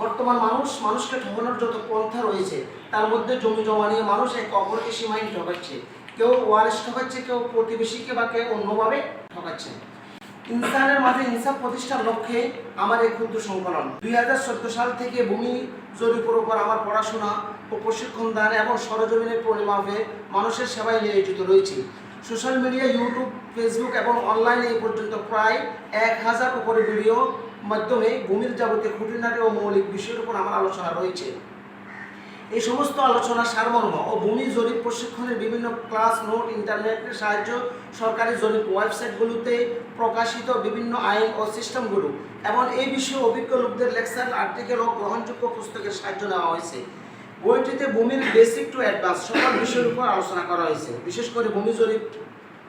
বর্তমান মানুষ, মানুষকে ঠকানোর যত পন্থা রয়েছে, তার মধ্যে জমি জমা নিয়ে মানুষ এক অপরকে সীমাহীন ঠকাচ্ছে। কেউ ওয়ারেস ঠকাচ্ছে, কেউ প্রতিবেশীকে বা কেউ অন্যভাবে ঠকাচ্ছে। ইনসানের মাঝে ইনসাফ প্রতিষ্ঠার লক্ষ্যে আমার এই ক্ষুদ্র সংকলন। দুই সাল থেকে ভূমি জরিপের উপর আমার পড়াশোনা ও প্রশিক্ষণ দান এবং সরজমিনের পরিমাপে মানুষের সেবায় নিয়োজিত রয়েছে। সোশ্যাল মিডিয়া, ইউটিউব, ফেসবুক এবং অনলাইনে এই পর্যন্ত প্রায় এক হাজার উপরে ভিডিও মাধ্যমে ভূমির যাবতীয় খুঁটিনাটি ও মৌলিক বিষয়ের উপর আমার আলোচনা রয়েছে। এই সমস্ত আলোচনা সারমর্ম ও ভূমি জরিপ প্রশিক্ষণের বিভিন্ন ক্লাস, নোট, ইন্টারনেটের সাহায্য, সরকারি জরিপ ওয়েবসাইটগুলোতে প্রকাশিত বিভিন্ন আইন ও সিস্টেমগুলো এবং এই বিষয়ে অভিজ্ঞ লোকদের লেকচার, আর্টিকেল ও গ্রহণযোগ্য পুস্তকের সাহায্য নেওয়া হয়েছে। বইটিতে ভূমির বেসিক টু অ্যাডভান্স সকল বিষয়ের উপর আলোচনা করা হয়েছে। বিশেষ করে ভূমি জরিপ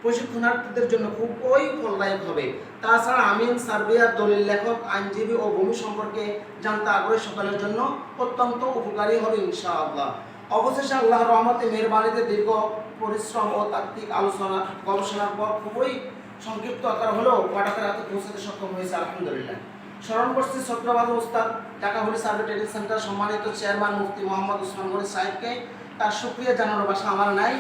প্রশিক্ষণার্থীদের জন্য খুবই ফলদায়ক হবে। তাছাড়া আমিন সার্বিয়ার দলিল লেখক, আইনজীবী ও ভূমি সম্পর্কে জানতে আগ্রহী সকলের জন্য অত্যন্ত উপকারী হবে ইনশাআল্লাহ। অবশেষে আল্লাহ রহমতে মেহরবানিতে দীর্ঘ পরিশ্রম ও তাত্ত্বিক আলোচনা, গবেষণার পর খুবই সংক্ষিপ্ত আকার হলেও পাঠকের হাতে পৌঁছাতে সক্ষম হয়েছে আলহামদুলিল্লাহ। স্মরণ করছি চক্রবাদ উস্তাদ ঢাকা সার্ভে ট্রেনিং সেন্টার সম্মানিত চেয়ারম্যান মুফতি মোহাম্মদ উসমান গনি সাহেবকে। তার সুক্রিয়া জানানোর ভাষা আমার নাই।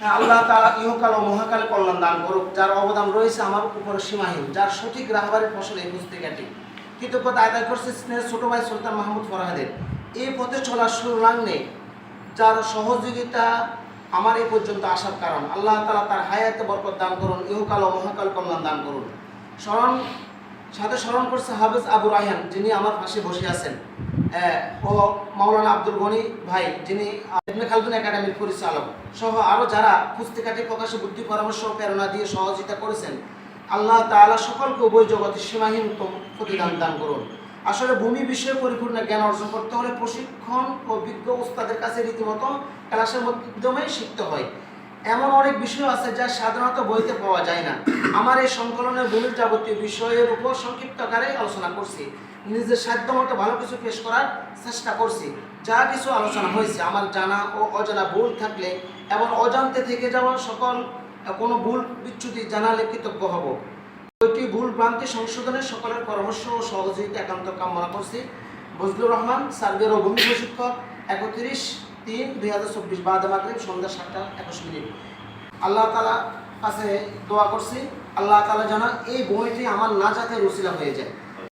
আল্লাহ তাআলা ইহকাল ও মহাকালে কল্যাণ দান করুক, যার অবদান রয়েছে আমার উপরে সীমাহীন, যার সঠিক রাহবারের ফসল এই পুস্তিকাটি কৃতজ্ঞতা আদায় করছে স্নেহের ছোট ভাই সুলতান মাহমুদ ফরহাদের। এই পথে চলার সুর লাগ্নে যার সহযোগিতা আমার এই পর্যন্ত আসার কারণ। আল্লাহ তালা তার হায়াতে বরকত দান করুন, ইহকাল ও মহাকাল কল্যাণ দান করুন। স্মরণ সাথে স্মরণ করছে হাফেজ আবু রায়হান, যিনি আমার পাশে বসে আছেন। ও মাওলানা আব্দুল গনি ভাই, যিনি খালদুন একাডেমির পরিচালক সহ আরও যারা পুস্তিকাটি প্রকাশে বুদ্ধি, পরামর্শ, প্রেরণা দিয়ে সহযোগিতা করেছেন, আল্লাহ তাআলা সকলকে উভয় জগতে সীমাহীন প্রতিদান দান করুন। আসলে ভূমি বিষয়ে পরিপূর্ণ জ্ঞান অর্জন করতে হলে প্রশিক্ষণ ও বিজ্ঞ উস্তাদের কাছে রীতিমতো ক্লাসের মাধ্যমে শিখতে হয়। এমন অনেক বিষয় আছে যা সাধারণত বইতে পাওয়া যায় না। আমার এই সংকলনে ভূমির যাবতীয় বিষয়ের উপর সংক্ষিপ্ত আকারে আলোচনা করছি। নিজের সাধ্য মতো ভালো কিছু পেশ করার চেষ্টা করছি। যা কিছু আলোচনা হয়েছে, আমার জানা ও অজানা ভুল থাকলে এবং অজান্তে থেকে যাওয়া সকল কোনো ভুল বিচ্যুতি জানালে কৃতজ্ঞ হব। বইটি ভুল ভ্রান্তি সংশোধনের সকলের পরামর্শ ও সহযোগিতা একান্ত কামনা করছি। বজলুর রহমান সার্ভের ভূমি প্রশিক্ষক, একত্রিশ তিন, দুই হাজার চব্বিশ বাদ মাগরিব, সন্ধ্যা সাতটা, একুশ মিনিট। আল্লাহ তালা কাছে দোয়া করছি। আল্লাহ তালা যেন এই বইটি আমার না যাতে রসিলা হয়ে যায়।